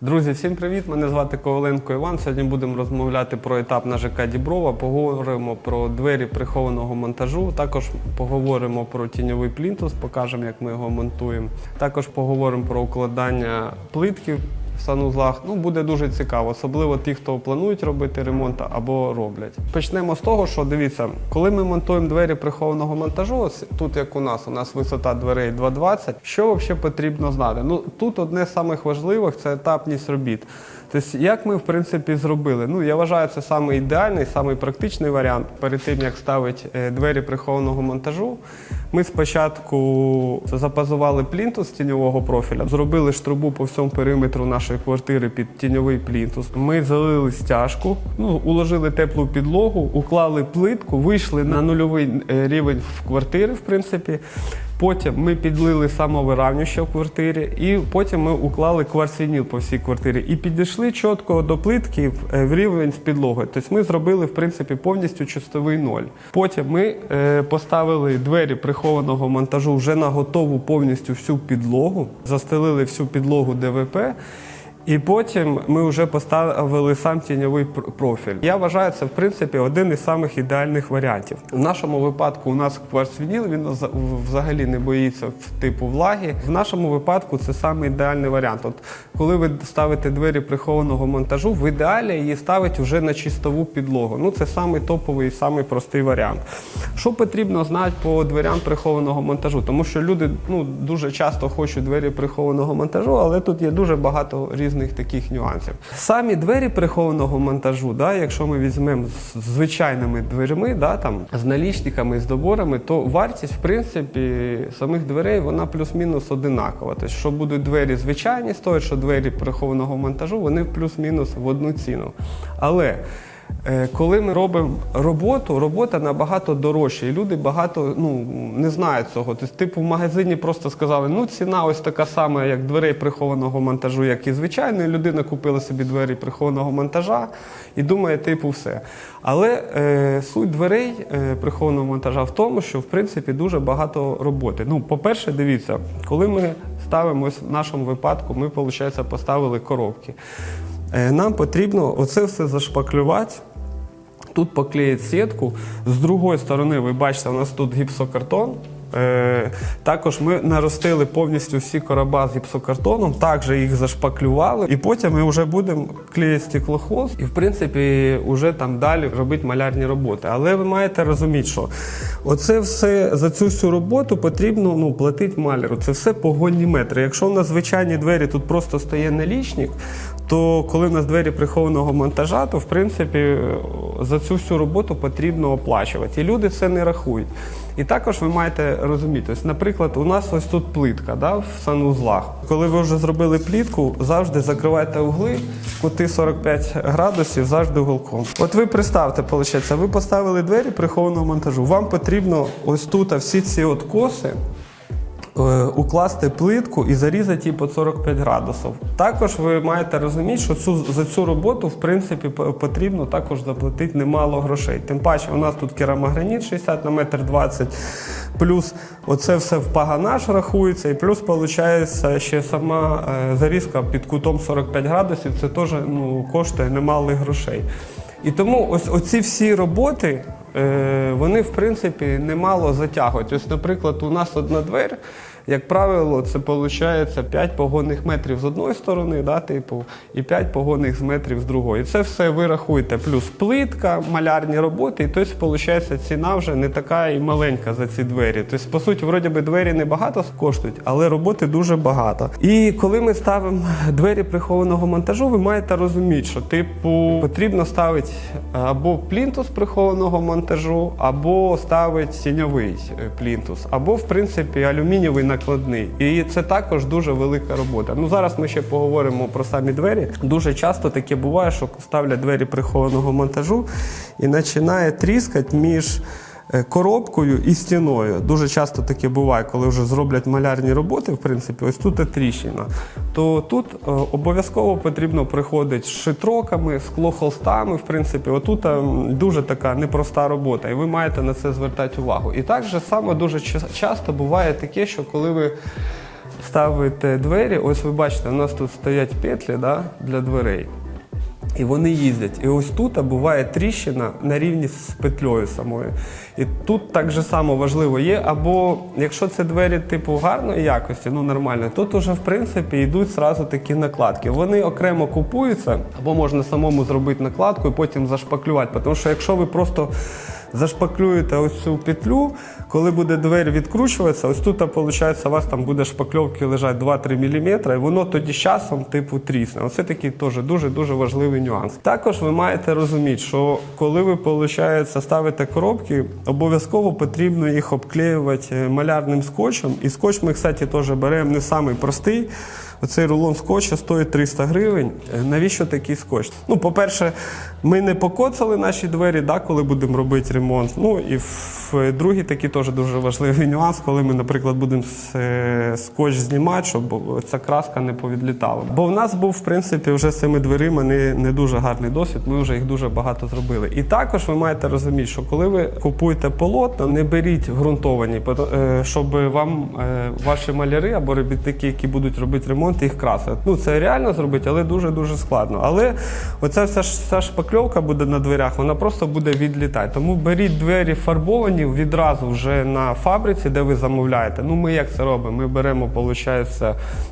Друзі, всім привіт! Мене звати Коваленко Іван. Сьогодні будемо розмовляти про етап на ЖК Діброва. Поговоримо про двері прихованого монтажу. Також поговоримо про тіньовий плінтус, покажемо, як ми його монтуємо. Також поговоримо про укладання плитки в санузлах. Ну, буде дуже цікаво, особливо ті, хто планують робити ремонт або роблять. Почнемо з того, що дивіться, коли ми монтуємо двері прихованого монтажу, тут як у нас, у нас висота дверей 2,20, що взагалі потрібно знати? Ну тут одне з самих важливих це етапність робіт. Тобто, як ми в принципі зробили? Ну я вважаю, це саме ідеальний, саме практичний варіант перед тим, як ставити е, двері прихованого монтажу. Ми спочатку запазували плінтус тіньового профіля, зробили штрубу по всьому периметру нашої квартири під тіньовий плінтус. Ми залили стяжку, ну уложили теплу підлогу, уклали плитку, вийшли на нульовий е, рівень в квартири, в принципі. Потім ми підлили самовиравнюще в квартирі, і потім ми уклали кварцвініл по всій квартирі і підійшли чітко до плитки в- е, в рівень з підлогою. Тобто ми зробили в принципі повністю чистовий ноль. Потім ми е, поставили двері прихованого монтажу вже на готову повністю всю підлогу, застелили всю підлогу ДВП. І потім ми вже поставили сам тіньовий профіль. Я вважаю, це в принципі один із самих ідеальних варіантів. В нашому випадку у нас кварцвініл, він взагалі не боїться типу влаги. В нашому випадку це саме ідеальний варіант. От коли ви ставите двері прихованого монтажу, в ідеалі її ставить вже на чистову підлогу. Ну це самий топовий, самий простий варіант. Що потрібно знати по дверям прихованого монтажу? Тому що люди ну дуже часто хочуть двері прихованого монтажу, але тут є дуже багато різних таких нюансів. Самі двері прихованого монтажу, да, якщо ми візьмемо з звичайними дверима, да, там з налічниками, з доборами, то вартість, в принципі, самих дверей вона плюс-мінус одинакова. Тобто, що будуть двері звичайні стоять, що двері прихованого монтажу, вони плюс-мінус в одну ціну. Але Коли ми робимо роботу, робота набагато дорожча, і люди багато ну, не знають цього. Тобто, типу, в магазині просто сказали, ну ціна ось така сама, як дверей прихованого монтажу, як і звичайної. Людина купила собі двері прихованого монтажа і думає, типу, все. Але е, суть дверей е, прихованого монтажа в тому, що в принципі дуже багато роботи. Ну, по-перше, дивіться, коли ми ставимо ось в нашому випадку, ми, виходить, поставили коробки. Е, Нам потрібно оце все зашпаклювати. Тут поклеїть сітку. З другої сторони, ви бачите, у нас тут гіпсокартон. Е, також ми наростили повністю всі короба з гіпсокартоном, також їх зашпаклювали, і потім ми вже будемо клеїти стеклохоз і, в принципі, вже там далі робити малярні роботи. Але ви маєте розуміти, що оце все за цю всю роботу потрібно ну, платити маляру. Це все погонні метри. Якщо у нас звичайні двері тут просто стає налічник, то коли в нас двері прихованого монтажа, то в принципі за цю всю роботу потрібно оплачувати. І люди це не рахують. І також ви маєте розуміти, ось, наприклад, у нас ось тут плитка да, в санузлах. Коли ви вже зробили плітку, завжди закривайте угли, кути 45 градусів, завжди уголком. От ви представте, виходить, ви поставили двері прихованого монтажу. Вам потрібно ось тут всі ці от коси е, укласти плитку і зарізати її по 45 градусів. Також ви маєте розуміти, що цю, за цю роботу в принципі потрібно також заплатити немало грошей. Тим паче, у нас тут керамограніт 60 на метр 20, плюс оце все в паганаж рахується, і плюс виходить ще сама е, зарізка під кутом 45 градусів. Це теж ну, коштує немалих грошей. І тому ось оці всі роботи, е, вони в принципі немало затягують. Ось, наприклад, у нас одна двері, як правило, це виходить 5 погонних метрів з одної сторони, да, типу, і 5 погонних метрів з другої. Це все ви рахуєте, плюс плитка, малярні роботи, і тобто, виходить, ціна вже не така і маленька за ці двері. Тобто, по суті, вроді би двері небагато коштують, але роботи дуже багато. І коли ми ставимо двері прихованого монтажу, ви маєте розуміти, що типу потрібно ставити або плінтус прихованого монтажу, або ставити тіньовий е, плінтус, або в принципі алюмінієвий накладний. І це також дуже велика робота. Ну зараз ми ще поговоримо про самі двері. Дуже часто таке буває, що ставлять двері прихованого монтажу і починає тріскати між коробкою і стіною. Дуже часто таке буває, коли вже зроблять малярні роботи, в принципі, ось тут тріщина. То тут е, обов'язково потрібно приходити з шитроками, склохолстами. В принципі, отут е, дуже така непроста робота, і ви маєте на це звертати увагу. І так же само дуже часто буває таке, що коли ви ставите двері, ось ви бачите, у нас тут стоять петлі да, для дверей. І вони їздять. І ось тут буває тріщина на рівні з петлею самою. І тут так же само важливо є. Або якщо це двері типу гарної якості, ну нормально, тут уже в принципі йдуть сразу такі накладки. Вони окремо купуються, або можна самому зробити накладку і потім зашпаклювати. Тому що якщо ви просто зашпаклюєте ось цю петлю, коли буде двері відкручуватися, ось тут виходить, у вас там буде шпакльовки лежать 2-3 мм, і воно тоді з часом типу трісне. Оце такий теж дуже-дуже важливий нюанс. Також ви маєте розуміти, що коли ви виходить, ставите коробки, обов'язково потрібно їх обклеювати малярним скотчем. І скотч ми, кстати, теж беремо не самий простий. Оцей рулон скотча стоїть 300 гривень. Е, Навіщо такий скотч? Ну, по-перше, ми не покоцали наші двері, да, коли будемо робити ремонт. Ну і другий такий теж дуже важливий нюанс, коли ми, наприклад, будемо е, скотч знімати, щоб ця краска не повідлітала. Бо в нас був, в принципі, вже з цими дверима не, не дуже гарний досвід. Ми вже їх дуже багато зробили. І також ви маєте розуміти, що коли ви купуєте полотна, не беріть ґрунтовані, е, щоб вам ваші маляри або робітники, які будуть робити ремонт, їх красили. Ну це реально зробити, але дуже дуже складно. Але оця вся вся шпакльовка буде на дверях, вона просто буде відлітати. Тому беріть двері фарбовані відразу вже на фабриці, де ви замовляєте. Ну ми як це робимо? Ми беремо, виходить,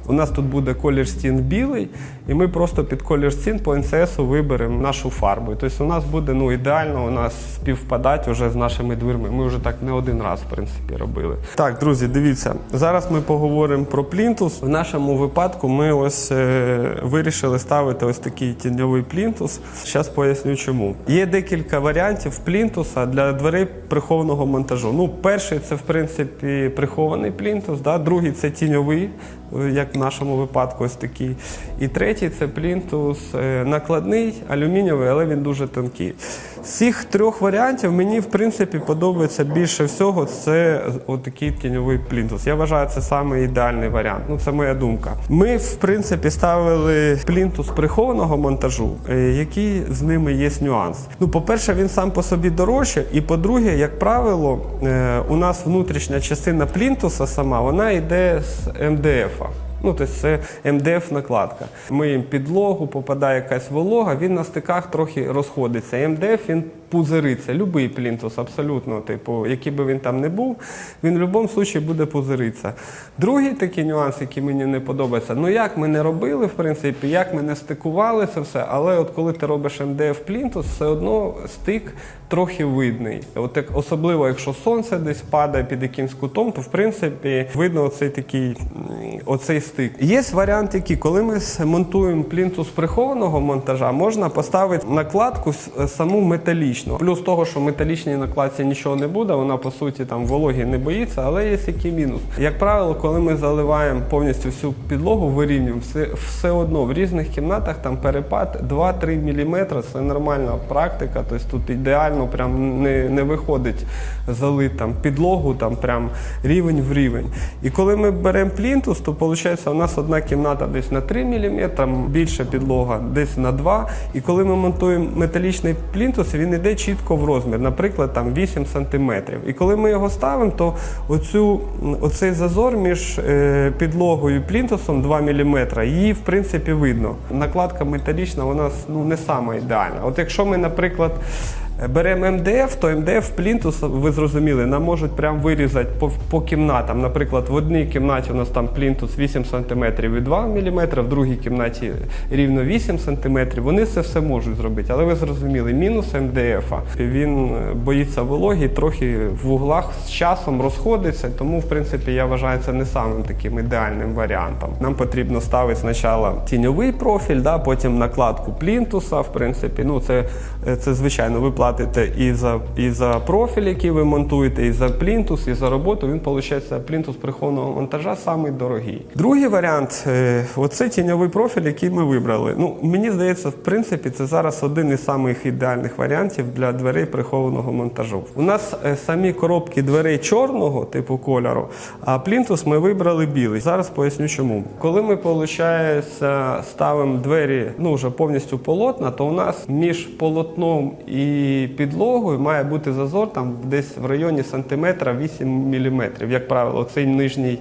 у нас тут буде колір стін білий, і ми просто під колір стін по НСС виберемо нашу фарбу. Тобто у нас буде ну ідеально у нас співпадати вже з нашими дверми. Ми вже так не один раз в принципі робили. Так, друзі, дивіться, зараз ми поговоримо про плінтус. В нашому випадку ми ось е, вирішили ставити ось такий тіньовий плінтус. Зараз поясню чому. Є декілька варіантів плінтуса для дверей прихованого монтажу. Ну, перший це в принципі прихований плінтус, да? другий це тіньовий, як в нашому випадку, ось такий. І третій це плінтус е, накладний, алюмінієвий, але він дуже тонкий. З цих трьох варіантів мені в принципі подобається більше всього. Це отакий тіньовий плінтус. Я вважаю, це саме ідеальний варіант. Ну це моя думка. Ми в принципі ставили плінтус прихованого монтажу, е, який з ними є нюанс. Ну, по-перше, він сам по собі дорожче, і по-друге, як правило, е, у нас внутрішня частина плінтуса сама вона йде з МДФ. Ну, тобто це МДФ-накладка. Ми їм підлогу, попадає якась волога, він на стиках трохи розходиться. МДФ він пузириться. Любий плінтус, абсолютно, типу, який би він там не був, він в будь-якому випадку буде пузиритися. Другий такий нюанс, який мені не подобається, ну як ми не робили, в принципі, як ми не стикували це все, але от коли ти робиш МДФ плінтус, все одно стик трохи видний. От як, особливо, якщо сонце десь падає під якимсь кутом, то в принципі видно оцей такий оцей стик. Є варіант, який, коли ми монтуємо плінтус прихованого монтажа, можна поставити накладку саму металічну. Плюс того, що в металічній накладці нічого не буде, вона по суті там вологі не боїться, але є який мінус. Як правило, коли ми заливаємо повністю всю підлогу, вирівнюємо, все, все одно в різних кімнатах там перепад 2-3 мм, це нормальна практика. Тобто тут ідеально прям не, не виходить залити там підлогу, там прям рівень в рівень. І коли ми беремо плінтус, то виходить, у нас одна кімната десь на 3 мм, більша підлога десь на 2 І коли ми монтуємо металічний плінтус, він йде чітко в розмір, наприклад, там 8 см. І коли ми його ставимо, то оцю, оцей зазор між е, підлогою і плінтусом 2 мм, її в принципі видно. Накладка металічна, вона ну, не сама ідеальна. От якщо ми, наприклад, Беремо МДФ, то МДФ плінтус, ви зрозуміли, нам можуть прям вирізати по, по кімнатам. Наприклад, в одній кімнаті у нас там плінтус 8 см і 2 мм, в другій кімнаті рівно 8 см. Вони це все можуть зробити. Але ви зрозуміли, мінус МДФ. Він е, боїться вологі, трохи в углах з часом розходиться. Тому, в принципі, я вважаю це не самим таким ідеальним варіантом. Нам потрібно ставити спочатку тіньовий профіль, да, потім накладку плінтуса. В принципі, ну це, це звичайно, ви платите і за, і за профіль, який ви монтуєте, і за плінтус, і за роботу. Він виходить, плінтус прихованого монтажа самий дорогий. Другий варіант е, оце тіньовий профіль, який ми вибрали. Ну, мені здається, в принципі, це зараз один із самих ідеальних варіантів для дверей прихованого монтажу. У нас е, самі коробки дверей чорного типу кольору, а плінтус ми вибрали білий. Зараз поясню чому. Коли ми, виходить, ставимо двері ну, вже повністю полотна, то у нас між полотном і підлогою має бути зазор там десь в районі сантиметра 8 мм. Як правило, цей нижній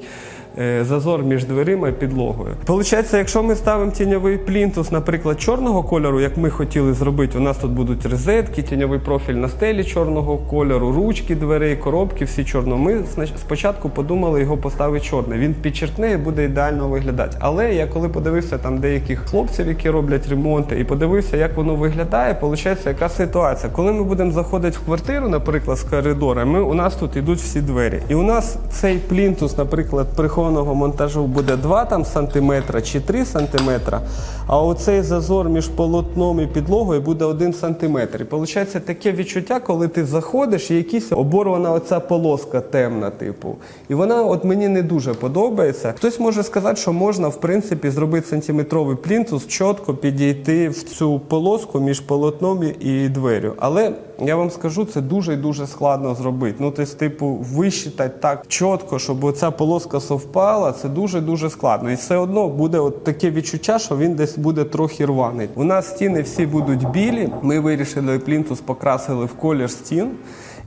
зазор між дверима і підлогою. Получається, якщо ми ставимо тіньовий плінтус, наприклад, чорного кольору, як ми хотіли зробити, у нас тут будуть розетки, тіньовий профіль на стелі чорного кольору, ручки дверей, коробки, всі чорного. Ми спочатку подумали його поставити чорний. Він підчеркне і буде ідеально виглядати. Але я коли подивився там деяких хлопців, які роблять ремонти, і подивився, як воно виглядає, виходить, яка ситуація. Коли ми будемо заходити в квартиру, наприклад, з коридора, ми у нас тут йдуть всі двері. І у нас цей плінтус, наприклад, прихованого монтажу буде 2 там сантиметра чи 3 сантиметра. А оцей зазор між полотном і підлогою буде 1 сантиметр. І виходить таке відчуття, коли ти заходиш, і якась оборвана оця полоска темна, типу. І вона от мені не дуже подобається. Хтось може сказати, що можна в принципі зробити сантиметровий плінтус, чітко підійти в цю полоску між полотном і дверю. Але я вам скажу, це дуже і дуже складно зробити. Ну, тобто, типу, висчитати так чітко, щоб оця полоска совпала, це дуже дуже складно. І все одно буде от таке відчуття, що він десь буде трохи рваний. У нас стіни всі будуть білі. Ми вирішили плінтус покрасили в колір стін.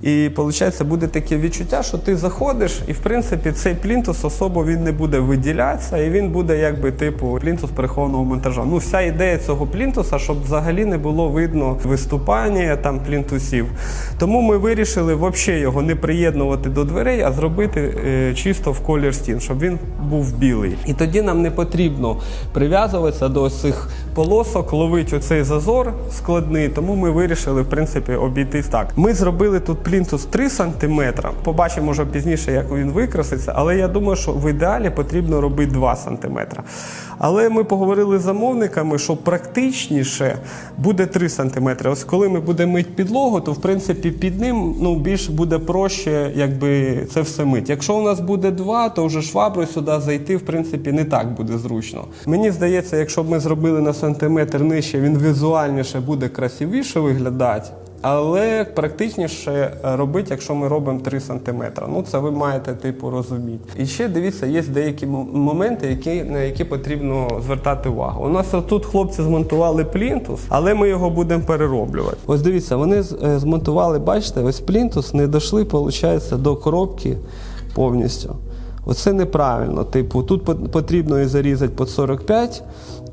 І виходить, буде таке відчуття, що ти заходиш, і в принципі цей плінтус особо він не буде виділятися, і він буде якби типу плінтус перехованого монтажа. Ну, вся ідея цього плінтуса, щоб взагалі не було видно виступання там плінтусів. Тому ми вирішили взагалі його не приєднувати до дверей, а зробити е, чисто в колір стін, щоб він був білий. І тоді нам не потрібно прив'язуватися до цих полосок, ловити оцей зазор складний. Тому ми вирішили в принципі обійтись так. Ми зробили тут плінтус 3 см. Побачимо вже пізніше, як він викраситься. Але я думаю, що в ідеалі потрібно робити 2 см. Але ми поговорили з замовниками, що практичніше буде 3 см. Ось коли ми будемо мити підлогу, то в принципі під ним ну, більш буде проще, якби це все мити. Якщо у нас буде 2, то вже шваброю сюди зайти, в принципі, не так буде зручно. Мені здається, якщо б ми зробили на сантиметр нижче, він візуальніше буде красивіше виглядати. Але практичніше робити, якщо ми робимо 3 см. Ну це ви маєте типу розуміти. І ще дивіться, є деякі моменти, які, на які потрібно звертати увагу. У нас тут хлопці змонтували плінтус, але ми його будемо перероблювати. Ось дивіться, вони е, змонтували, бачите, ось плінтус не дійшли, виходить, до коробки повністю. Оце неправильно. Типу, тут пот- потрібно і зарізати під 45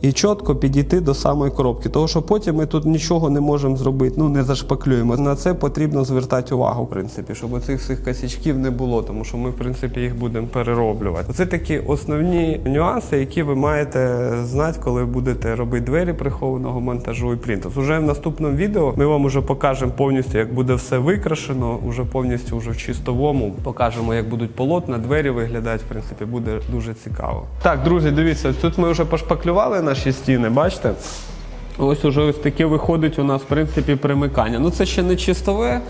і чітко підійти до самої коробки. Тому що потім ми тут нічого не можемо зробити, ну не зашпаклюємо. На це потрібно звертати увагу, в принципі, щоб оцих всіх косячків не було, тому що ми, в принципі, їх будемо перероблювати. Це такі основні нюанси, які ви маєте знати, коли будете робити двері прихованого монтажу і плінтус. Уже в наступному відео ми вам уже покажемо повністю, як буде все викрашено, уже повністю вже в чистовому. Покажемо, як будуть полотна, двері виглядати. В принципі, буде дуже цікаво. Так, друзі, дивіться, тут ми вже пошпаклювали наші стіни, бачите? Ось уже ось таке виходить у нас, в принципі, примикання. Ну це ще не чистове,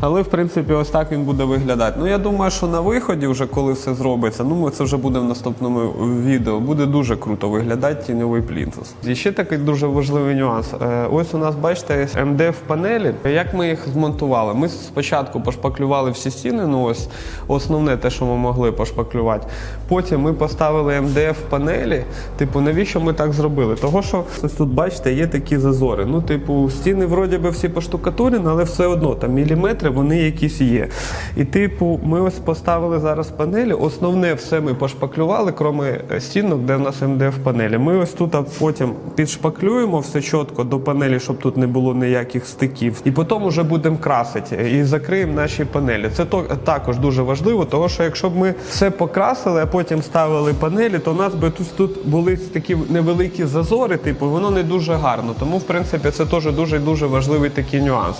але в принципі ось так він буде виглядати. Ну я думаю, що на виході, вже коли все зробиться, ну це вже буде в наступному відео. Буде дуже круто виглядати тіньовий плінтус. І ще такий дуже важливий нюанс. Е, Ось у нас, бачите, МДФ панелі. Як ми їх змонтували? Ми спочатку пошпаклювали всі стіни, ну ось основне те, що ми могли пошпаклювати. Потім ми поставили МДФ панелі. Типу, навіщо ми так зробили? Того, що ось тут, бачите, є такі зазори. Ну, типу, стіни вроді би всі поштукатурені, але все одно там міліметри вони якісь є. І, типу, ми ось поставили зараз панелі. Основне все ми пошпаклювали, крім стінок, де в нас МДФ панелі. Ми ось тут потім підшпаклюємо все чітко до панелі, щоб тут не було ніяких стиків. І потім вже будемо красити і закриємо наші панелі. Це також дуже важливо, тому що якщо б ми все покрасили, а потім ставили панелі, то у нас би тут, тут були такі невеликі зазори, типу, воно не дуже гарно. Тому, в принципі, це теж дуже дуже важливий такий нюанс.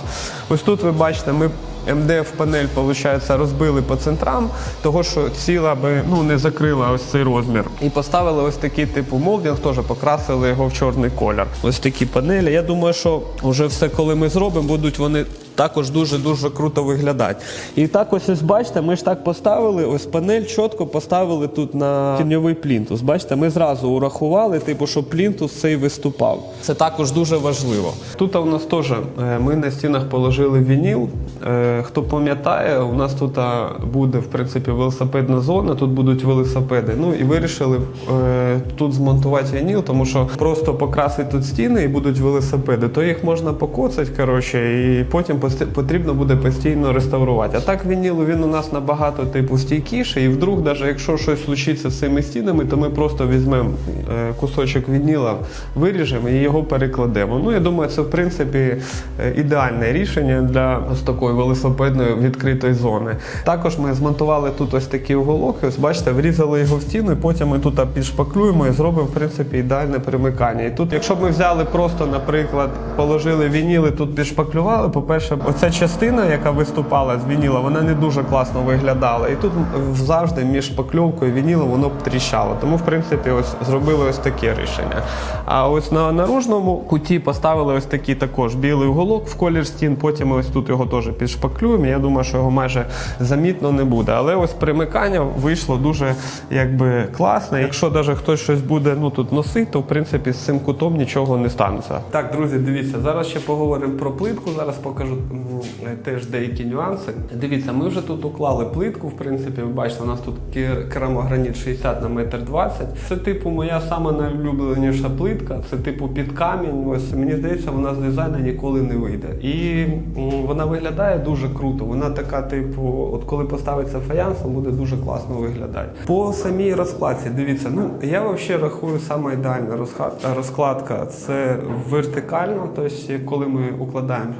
Ось тут ви бачите, ми. МДФ панель, виходить, розбили по центрам, того що ціла би ну не закрила ось цей розмір. І поставили ось такий типу молдинг, теж покрасили його в чорний колір. Ось такі панелі. Я думаю, що вже все, коли ми зробимо, будуть вони також дуже дуже круто виглядати. І так ось ось бачите, ми ж так поставили, ось панель чітко поставили тут на тіньовий плінтус. Бачите, ми зразу урахували, типу, щоб плінтус цей виступав. Це також дуже важливо. Тут у нас теж е, ми на стінах положили вініл. Е, Хто пам'ятає, у нас тут буде в принципі велосипедна зона, тут будуть велосипеди. Ну і вирішили е, тут змонтувати вініл, тому що просто покрасити тут стіни і будуть велосипеди, то їх можна покоцати, коротше, і потім потрібно буде постійно реставрувати. А так вінілу він у нас набагато типу стійкіший, і вдруг, навіть якщо щось случиться з цими стінами, то ми просто візьмемо е, кусочок вініла, виріжемо і його перекладемо. Ну я думаю, це в принципі е, ідеальне рішення для ось такої велосипедної відкритої зони. Також ми змонтували тут ось такі уголок, і ось бачите, врізали його в стіну, і потім ми тут підшпаклюємо і зробимо в принципі ідеальне перемикання. І тут, якщо б ми взяли просто, наприклад, положили вініли, тут підшпаклювали, по-перше, оця частина, яка виступала з вініла, вона не дуже класно виглядала. І тут завжди між шпакльовкою і вінілом воно тріщало. Тому, в принципі, ось зробили ось таке рішення. А ось на наружному куті поставили ось такий також білий уголок в колір стін. Потім ось тут його теж підшпаклюємо. Я думаю, що його майже замітно не буде. Але ось примикання вийшло дуже якби класне. Якщо навіть хтось щось буде ну тут носити, то в принципі з цим кутом нічого не станеться. Так, друзі, дивіться, зараз ще поговоримо про плитку. Зараз покажу теж деякі нюанси. Дивіться, ми вже тут уклали плитку. В принципі, ви бачите, у нас тут кер- керамограніт 60 на метр 20. Це типу моя сама найулюбленіша плитка. Це типу під камінь. Ось мені здається, вона з дизайну ніколи не вийде. І вона виглядає дуже круто. Вона така, типу, от коли поставиться фаянсом, буде дуже класно виглядати. По самій розкладці, дивіться, ну я взагалі рахую саме ідеальна розкладка це вертикально, тобто коли ми укладаємо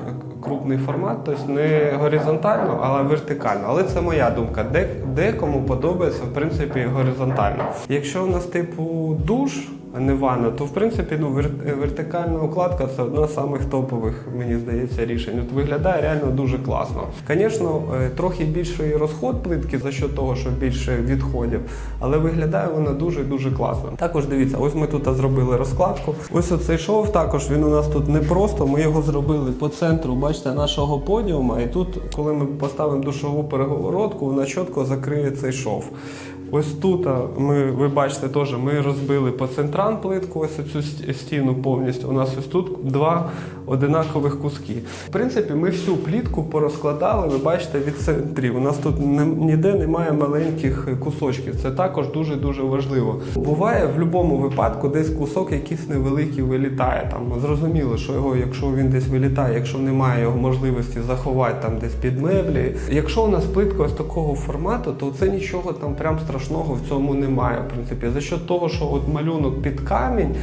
крупний формат, тобто не горизонтально, але вертикально. Але це моя думка. Де, декому подобається в принципі горизонтально. Якщо у нас типу душ. Не ванна, то в принципі ну вертикальна укладка це одна з самих топових, мені здається, рішень. От виглядає реально дуже класно. Звісно, е, трохи більший розход плитки за що того, що більше відходів, але виглядає вона дуже дуже класно. Також дивіться, ось ми тут зробили розкладку. Ось оцей шов також він у нас тут не просто. Ми його зробили по центру, бачите, нашого подіума. І тут, коли ми поставимо душову перегородку, вона чітко закриє цей шов. Ось тут ми, ви бачите, теж ми розбили по центрам плитку, ось цю стіну повністю. У нас ось тут два одинакових куски. В принципі, ми всю плітку порозкладали, ви бачите, від центрів. У нас тут ніде немає маленьких кусочків. Це також дуже-дуже важливо. Буває в будь-якому випадку десь кусок якийсь невеликий вилітає. Там зрозуміло, що його, якщо він десь вилітає, якщо немає його можливості заховати там десь під меблі. Якщо у нас плитка ось такого формату, то це нічого там прям страшного в цьому немає. В принципі, за що того, що от малюнок під камінь.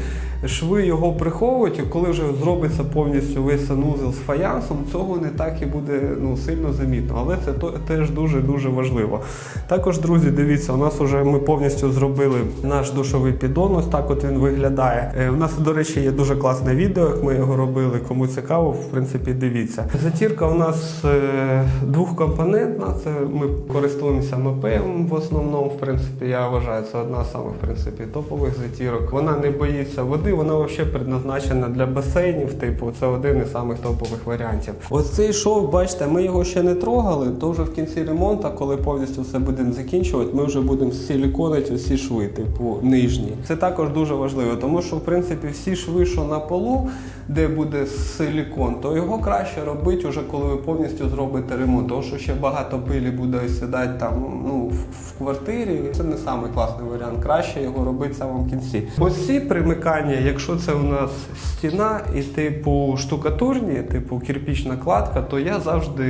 Шви його приховують, і коли вже зробиться повністю весь санузел з фаянсом, цього не так і буде ну, сильно замітно. Але це теж дуже-дуже важливо. Також, друзі, дивіться, у нас вже ми повністю зробили наш душовий піддон. Ось так от він виглядає. Е, У нас, до речі, є дуже класне відео, як ми його робили. Кому цікаво, в принципі, дивіться. Затірка у нас е, двохкомпонентна. Це ми користуємося МПМ в основному. В принципі, я вважаю, це одна з самих в принципі топових затірок. Вона не боїться води, вона взагалі предназначена для басейнів. Типу, це один із самих топових варіантів. Ось цей шов, бачите, ми його ще не трогали. То вже в кінці ремонту, коли повністю все будемо закінчувати, ми вже будемо силіконити усі шви, типу нижні. Це також дуже важливо, тому що в принципі всі шви, що на полу, де буде силікон, то його краще робити вже коли ви повністю зробите ремонт. Тому що ще багато пилі буде сідати там ну, в, в квартирі. Це не самий класний варіант. Краще його робити в самому кінці. Ось ці примикання, якщо це у нас стіна і типу штукатурні, типу кірпічна кладка, то я завжди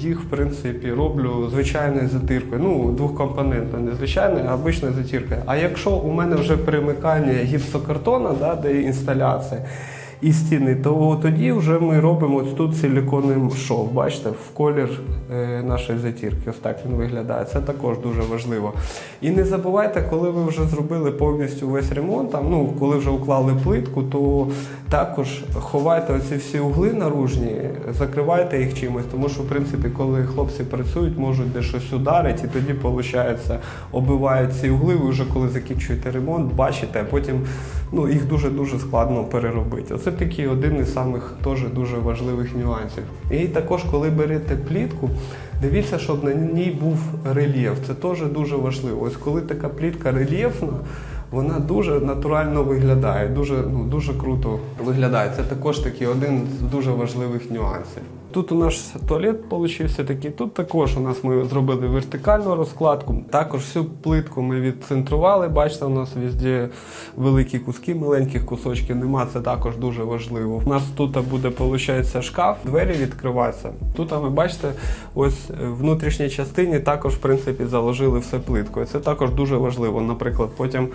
їх в принципі роблю звичайною затиркою. Ну, двохкомпонентною, не звичайною, а обичною затіркою. А якщо у мене вже перемикання гіпсокартона, да, де інсталяція. І стіни, то тоді вже ми робимо ось тут силіконовий шов. Бачите, в колір е, нашої затірки. Ось так він виглядає. Це також дуже важливо. І не забувайте, коли ви вже зробили повністю весь ремонт, там, ну, коли вже уклали плитку, то також ховайте оці всі угли наружні, закривайте їх чимось, тому що, в принципі, коли хлопці працюють, можуть де щось ударити, і тоді, виходить, оббивають ці угли, ви вже коли закінчуєте ремонт, бачите, а потім ну, їх дуже-дуже складно переробити. Оце такий один із самих теж дуже важливих нюансів. І також, коли берете плітку, дивіться, щоб на ній був рельєф. Це теж дуже важливо. Ось коли така плітка рельєфна, вона дуже натурально виглядає, дуже, ну, дуже круто виглядає. Це також такий один з дуже важливих нюансів. Тут у нас туалет получився такий. Тут також у нас ми зробили вертикальну розкладку. Також всю плитку ми відцентрували. Бачите, у нас везде великі куски, маленьких кусочків нема. Це також дуже важливо. У нас тут буде, виходить, шкаф, двері відкриваються. Тут ви бачите, ось в внутрішній частині також, в принципі, заложили все плиткою. Це також дуже важливо. Наприклад, потім,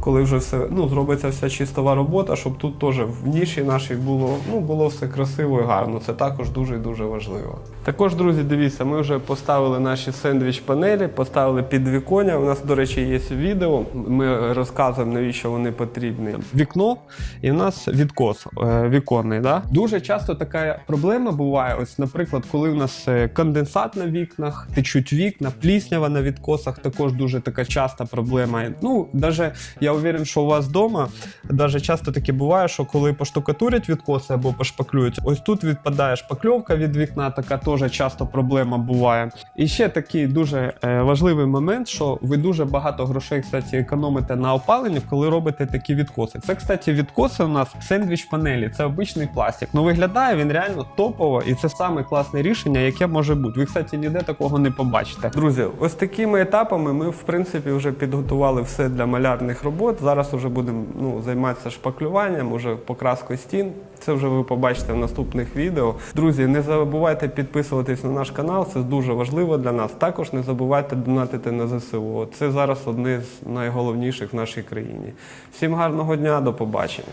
коли вже все ну, зробиться вся чистова робота, щоб тут теж в ніші нашій було, ну, було все красиво і гарно. Це також дуже дуже важливо. Також, друзі, дивіться, ми вже поставили наші сендвіч-панелі, поставили підвіконня. У нас, до речі, є відео. Ми розказуємо, навіщо вони потрібні. Вікно, і в нас відкос е, віконний. Да? Дуже часто така проблема буває. Ось, наприклад, коли у нас е, конденсат на вікнах, течуть вікна, пліснява на відкосах, також дуже така часта проблема. Ну, навіть я уверен, що у вас вдома даже часто таке буває, що коли поштукатурять відкоси або пошпаклюють, ось тут відпадає шпакльовка від вікна, така теж часто проблема буває. І ще такий дуже е, важливий момент, що ви дуже багато грошей, кстати, економите на опаленні, коли робите такі відкоси. Це, кстати, відкоси у нас сендвіч панелі, це обичний пластик. Ну виглядає він реально топово, і це саме класне рішення, яке може бути. Ви, кстати, ніде такого не побачите. Друзі, ось такими етапами ми, в принципі, вже підготували все для малярних робот. Зараз вже будемо ну, займатися шпаклюванням, уже покраскою стін. Це вже ви побачите в наступних відео. Друзі, не забувайте підписуватись на наш канал, це дуже важливо для нас. Також не забувайте донатити на ЗСУ. Це зараз одне з найголовніших в нашій країні. Всім гарного дня, до побачення.